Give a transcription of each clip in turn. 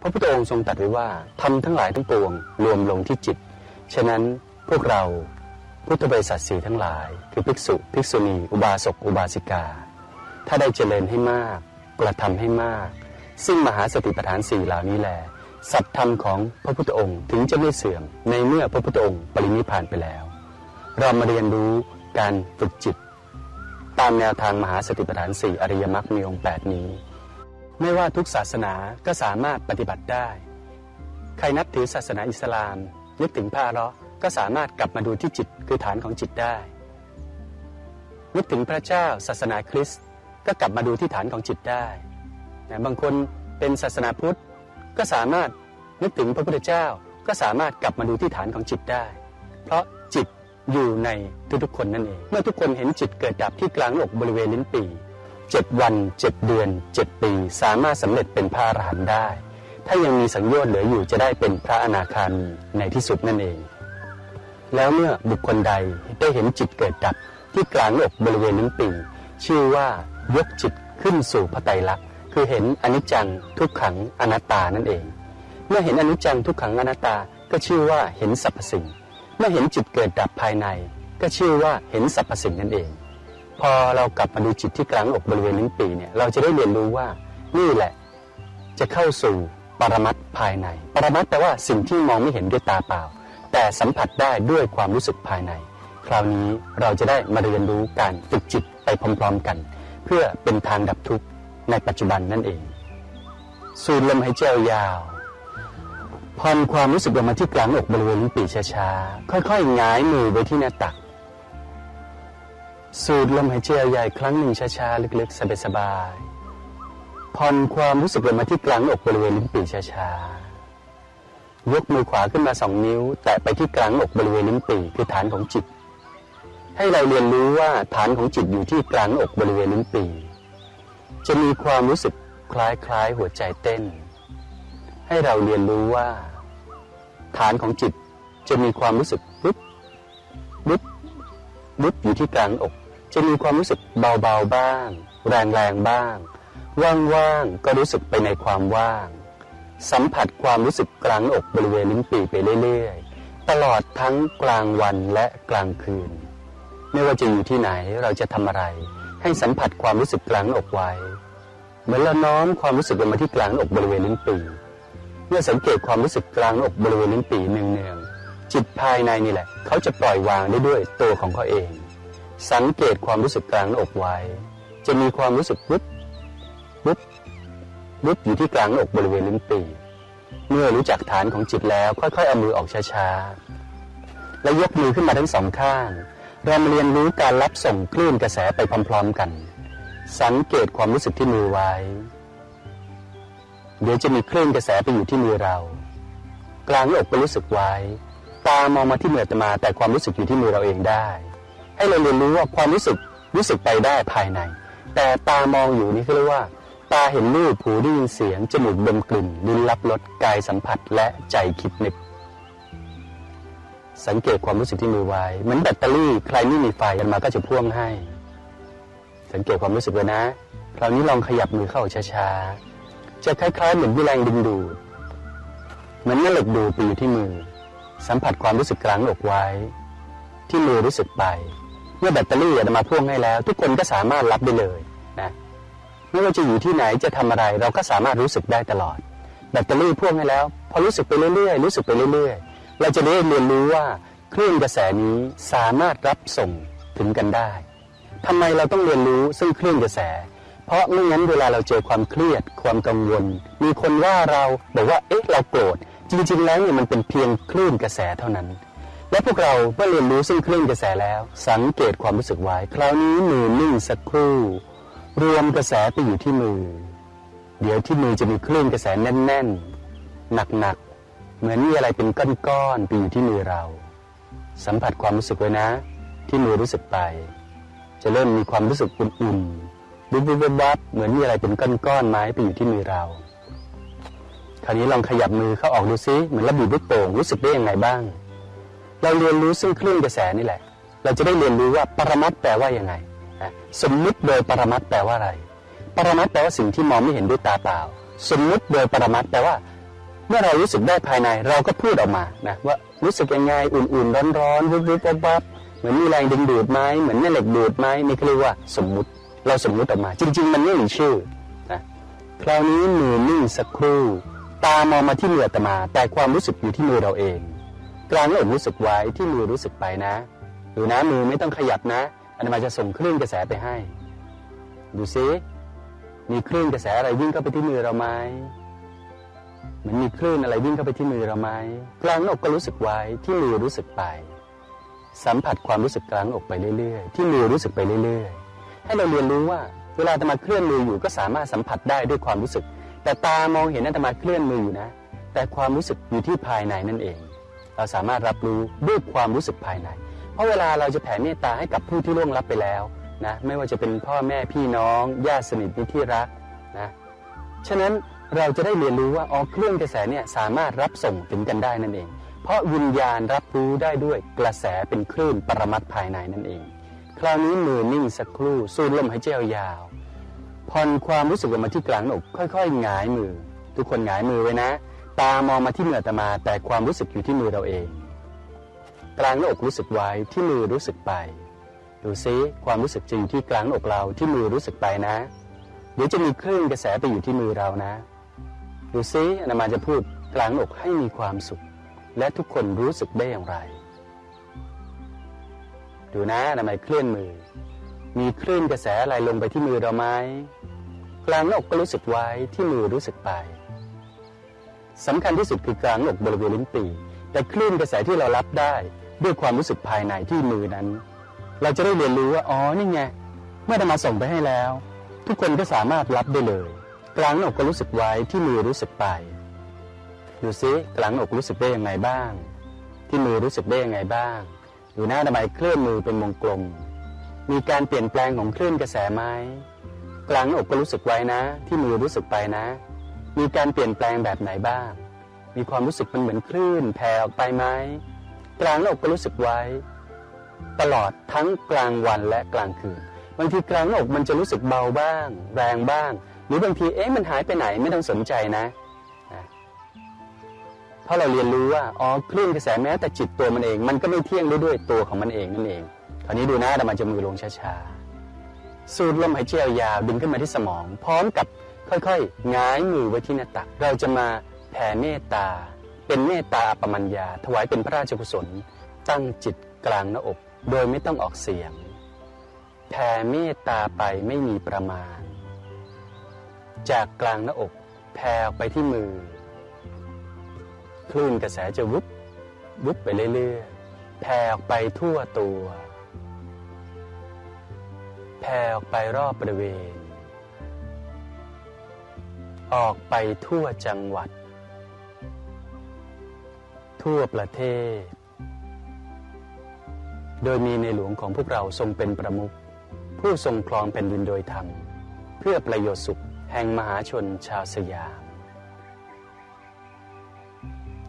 พระพุทธองค์ทรงตรัสไว้ว่าทำทั้งหลายทั้งปวงรวมลงที่จิต ฉะนั้นพวกเราพุทธบริษัทสีทั้งหลาย คือภิกษุ ภิกษุณี อุบาสก อุบาสิกา ถ้าได้เจริญให้มาก กระทำให้มาก ซึ่งมหาสติปัฏฐานสี่เหล่านี้แหละสัตธรรมของพระพุทธองค์ถึงจะไม่เสื่อม ในเมื่อพระพุทธองค์ปรินิพานไปแล้ว เรามาเรียนรู้การฝึกจิต ตามแนวทางมหาสติปัฏฐานสี่อริยมรรคมีองค์แปดนี้ ไม่ว่าทุกศาสนาก็สามารถปฏิบัติได้ ใครนับถือศาสนาอิสลาม นึกถึงพระเราะห์ก็สามารถกลับมาดูที่จิตคือฐานของจิตได้ นึกถึงพระเจ้าศาสนาคริสต์ก็กลับมาดูที่ฐานของจิตได้นะบางคนเป็นศาสนาพุทธก็สามารถนึกถึงพระพุทธเจ้าก็สามารถกลับมาดูที่ฐานของจิตได้ เพราะจิตอยู่ในทุกๆคนนั่นเอง เมื่อทุกคนเห็นจิตเกิดดับที่กลางอกบริเวณลิ้นปี่ เจ็ดวันเจ็ดเดือนเจ็ดปี สามารถสำเร็จเป็นพระอรหันต์ได้ ถ้ายังมีสังโยชน์เหลืออยู่จะได้เป็นพระอนาคามีในที่สุดนั่นเอง แล้วเมื่อบุคคลใดได้เห็นจิตเกิดดับที่กลางอกบริเวณลิ้นปีชื่อว่ายกจิตขึ้นสู่พระไตรลักษณ์คือเห็นอนิจจังทุกขังอนัตตานั่นเอง เมื่อเห็นอนิจจังทุกขังอนัตตาก็ชื่อว่าเห็นสรรพสิ่ง เมื่อเห็นจิตเกิดดับภายใน ก็ชื่อว่าเห็นสรรพสิ่งนั่นเอง พอเรากลับมาดูจิตที่กลางอกบริเวณลิ้นปีเนี่ยเราจะได้เรียนรู้ว่านี่แหละจะเข้าสู่ปรมัตภายใน ปรมัตแปลว่าสิ่งที่มองไม่เห็นด้วยตาเปล่า แต่สัมผัสได้ด้วยความรู้สึกภายใน คราวนี้เราจะได้มาเรียนรู้การฝึกจิตไปพร้อมๆกัน เพื่อเป็นทางดับทุกข์ในปัจจุบันนั่นเอง สูดลมหายใจยาวผ่อนความรู้สึกลงมาที่กลางอกบริเวณลิ้นปีช้าๆค่อยๆหงายมือไว้ที่หน้าตัก สูดลมหายใจใหญ่ครั้งหนึ่งช้าๆ ลึกๆ สบายๆผ่อนความรู้สึกลงมาที่กลางอกบริเวณลิ้นปี่ช้าๆ ยกมือขวาขึ้นมาสองนิ้ว แตะไปที่กลางอกบริเวณลิ้นปี่คือฐานของจิต ให้เราเรียนรู้ว่าฐานของจิตอยู่ที่กลางอกบริเวณลิ้นปี่จะมีความรู้สึกคล้ายๆหัวใจเต้น ให้เราเรียนรู้ว่า ฐานของจิตจะมีความรู้สึกปุ๊บปุ๊บ ปุ๊บอยู่ที่กลางอก จะมีความรู้สึกเบาๆบ้าง แรงๆบ้าง ว่างๆก็รู้สึกไปในความว่าง สัมผัสความรู้สึกกลางอกบริเวณลิ้นปีไปเรื่อยๆ ตลอดทั้งกลางวันและกลางคืน ไม่ว่าจะอยู่ที่ไหนเราจะทำอะไร ให้สัมผัสความรู้สึกกลางอกไว้ เหมือนเราน้อมความรู้สึกลงมาที่กลางอกบริเวณลิ้นปีเมื่อสังเกตความรู้สึกกลางอกบริเวณลิ้นปีเนืองๆ จิตภายในนี่แหละ เขาจะปล่อยวางได้ด้วยตัวของเขาเอง สังเกตความรู้สึกกลางอกไว้ จะมีความรู้สึกปุ๊บปุ๊บปุ๊บอยู่ที่กลางอกบริเวณลิ้นปี่เมื่อรู้จักฐานของจิตแล้ว ค่อยๆเอามือออกช้าๆและยกมือขึ้นมาทั้งสองข้างเรามาเรียนรู้การรับส่งคลื่นกระแสไปพร้อมๆกัน สังเกตความรู้สึกที่มือไว้ เดี๋ยวจะมีคลื่นกระแสไปอยู่ที่มือเรา กลางอกก็รู้สึกไว้ ตามองมาที่มืออาตมา แต่ความรู้สึกอยู่ที่มือเราเองได้ ให้เราเรียนรู้ว่าความรู้สึกรู้สึกไปได้ภายใน แต่ตามองอยู่นี่คือเรียกว่า ตาเห็นรูปหูได้ยินเสียงจมูกดมกลิ่นลิ้นรับรสกายสัมผัสและใจคิดนึกสังเกตความรู้สึกที่มือไว้เหมือนแบตเตอรี่ใครไม่มีไฟกันมาก็จะพ่วงให้ สังเกตความรู้สึกไว้นะ คราวนี้ลองขยับมือเข้าช้าๆจะคล้ายๆเหมือนวิแรงดึงดูดเหมือนแม่เหล็กดูดไปอยู่ที่มือ สัมผัสความรู้สึกกลางอกไว้ ที่มือรู้สึกไป เมื่อแบตเตอรี่จะมาพ่วงให้แล้ว ทุกคนก็สามารถรับได้เลยนะไม่ว่าจะอยู่ที่ไหนจะทำอะไร เราก็สามารถรู้สึกได้ตลอด แบตเตอรี่พ่วงให้แล้ว พอรู้สึกไปเรื่อยๆ รู้สึกไปเรื่อยๆ เราจะได้เรียนรู้ว่าคลื่นกระแสนี้สามารถรับส่งถึงกันได้ทำไมเราต้องเรียนรู้ซึ่งคลื่นกระแส เพราะไม่งั้นเวลาเราเจอความเครียด ความกังวล มีคนว่าเราบอกว่าเอ๊ะเราโกรธ จริงๆแล้วเนี่ยมันเป็นเพียงคลื่นกระแสเท่านั้น และพวกเราเมื่อเรียนรู้ซึ่งคลื่นกระแสแล้ว สังเกตความรู้สึกไว้ คราวนี้มือนิ่งสักครู่ รวมกระแสไปอยู่ที่มือ เดี๋ยวที่มือจะมีคลื่นกระแสแน่นๆหนักๆเหมือนมีอะไรเป็นก้อนๆไปอยู่ที่มือเรา สัมผัสความรู้สึกไว้นะ ที่มือรู้สึกไป จะเริ่มมีความรู้สึกอุ่นๆบุบๆบับๆเหมือนมีอะไรเป็นก้อนๆไม้ไปอยู่ที่มือเรา ราวนี้ลองขยับมือเข้าออกดูซิเหมือนระบีบลูกโป่งรู้สึกได้ยังไงบ้าง เราเรียนรู้ซึ่งคลื่นกระแสนี่แหละ เราจะได้เรียนรู้ว่าปรมัตแปลว่ายังไงสมมุติโดยปรมัตแปลว่าอะไร ปรมัตแปลว่าสิ่งที่มองไม่เห็นด้วยตาเปล่า สมมุติโดยปรมัตแปลว่า เมื่อเรารู้สึกได้ภายในเราก็พูดออกมานะว่ารู้สึกยังไงอุ่นๆ ร้อนๆวุบๆวับๆเหมือนมีแรงดึงดูดไหมเหมือนแม่เหล็กดูดไหมนี่เขาเรียกว่าสมมุติเราสมมุติออกมา จริง ๆ มันไม่มีชื่อนะคราวนี้มือนิ่งสักครู่ ตามองมาที่มืออาตมา แต่ความรู้สึกอยู่ที่มือเราเอง กลางอกรู้สึกไว้ที่มือรู้สึกไปนะดูนะมือไม่ต้องขยับนะอาตมาจะส่งคลื่นกระแสไปให้ ดูซิมีคลื่นกระแสอะไรวิ่งเข้าไปที่มือเราไหมเหมือนมีคลื่นอะไรวิ่งเข้าไปที่มือเราไหมกลางอกก็รู้สึกไว้ที่มือรู้สึกไป สัมผัสความรู้สึกกลางอกไปเรื่อยๆ ที่มือรู้สึกไปเรื่อยๆ ให้เราเรียนรู้ว่า เวลาอาตมาเคลื่อนมืออยู่ก็สามารถสัมผัสได้ด้วยความรู้สึก แต่ตามองเห็นอาตมาเคลื่อนมืออยู่นะ แต่ความรู้สึกอยู่ที่ภายในนั่นเอง เราสามารถรับรู้ด้วยความรู้สึกภายใน เพราะเวลาเราจะแผ่เมตตาให้กับผู้ที่ล่วงลับไปแล้วนะไม่ว่าจะเป็นพ่อแม่พี่น้องญาติสนิทมิตรที่รักนะฉะนั้นเราจะได้เรียนรู้ว่าอ๋อเครื่องกระแสเนี่ยสามารถรับส่งถึงกันได้นั่นเอง เพราะวิญญาณรับรู้ได้ด้วยกระแสเป็นคลื่นปรมัตภายในนั่นเอง คราวนี้มือนิ่งสักครู่ สูดลมหายใจยาว ผ่อนความรู้สึกลงมาที่กลางอกค่อยๆหงายมือ ทุกคนหงายมือไว้นะ ตามองมาที่มืออาตมา แต่ความรู้สึกอยู่ที่มือเราเอง กลางอกรู้สึกไว้ที่มือรู้สึกไป ดูซิความรู้สึกจริงที่กลางอกเราที่มือรู้สึกไปนะเดี๋ยวจะมีคลื่นกระแสไปอยู่ที่มือเรานะ ดูซิอาตมาจะพูดกลางอกให้มีความสุข และทุกคนรู้สึกได้อย่างไร ดูนะอาตมาเคลื่อนมือ มีคลื่นกระแสอะไรลงไปที่มือเราไหมกลางหน้าอกก็รู้สึกไว้ที่มือรู้สึกไปสำคัญที่สุดคือกลางหน้าอกบริเวณลิ้นปี่แต่คลื่นกระแสที่เรารับได้ด้วยความรู้สึกภายในที่มือนั้น เราจะได้เรียนรู้ว่าอ๋อนี่ไงเมื่อได้มาส่งไปให้แล้ว ทุกคนก็สามารถรับได้เลย กลางหน้าอกก็รู้สึกไว้ที่มือรู้สึกไปดูซิกลางอกรู้สึกได้ยังไงบ้าง ที่มือรู้สึกได้ยังไงบ้างดูหน้าทำไมเคลื่อนมือเป็นวงกลม มีการเปลี่ยนแปลงของคลื่นกระแสไหมกลางอกก็รู้สึกไว้นะ ที่มือรู้สึกไปนะ มีการเปลี่ยนแปลงแบบไหนบ้าง มีความรู้สึกมันเหมือนคลื่นแผ่ออกไปไหมกลางอกก็รู้สึกไว้ ตลอดทั้งกลางวันและกลางคืนบางทีกลางอกมันจะรู้สึกเบาบ้าง แรงบ้าง หรือบางทีเอ๊ะมันหายไปไหนไม่ต้องสนใจนะนะเพราะเราเรียนรู้ว่าอ๋อคลื่นกระแสแม้แต่จิตตัวมันเอง มันก็ไม่เที่ยงได้ด้วยตัวของมันเองนั่นเอง คราวนี้ดูนะเดี๋ยวมันจะมือลงช้าๆ สูดลมหายใจยาวดึงขึ้นมาที่สมอง พร้อมกับค่อยๆง้ายมือไว้ที่หน้าตัก เราจะมาแผ่เมตตา เป็นเมตตาปปมัญญา ถวายเป็นพระราชกุศล ตั้งจิตกลางหน้าอก โดยไม่ต้องออกเสียง แผ่เมตตาไปไม่มีประมาณ จากกลางหน้าอกแผ่ออกไปที่มือ คลื่นกระแสจะวุบวุบไปเรื่อยๆแผ่ออกไปทั่วตัว แผ่ออกไปรอบบริเวณ ออกไปทั่วจังหวัด ทั่วประเทศ โดยมีในหลวงของพวกเราทรงเป็นประมุขผู้ทรงครองแผ่นดินโดยธรรม เพื่อประโยชน์สุขแห่งมหาชนชาวสยาม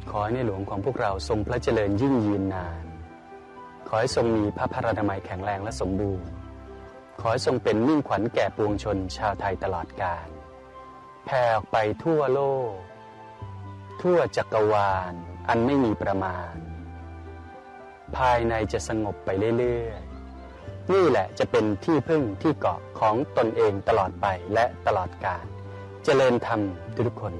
ขอให้ในหลวงของพวกเราทรงพระเจริญยิ่งยืนนาน ขอให้ทรงมีพระพรานามัยแข็งแรงและสมบูรณ์ ขอให้ทรงเป็นมิ่งขวัญแก่ปวงชนชาวไทยตลอดกาลแผ่ออกไปทั่วโลก ทั่วจักรวาลอันไม่มีประมาณ ภายในจะสงบไปเรื่อยๆ นี่แหละจะเป็นที่พึ่งที่เกาะของตนเองตลอดไปและตลอดกาลเจริญธรรมทุกคน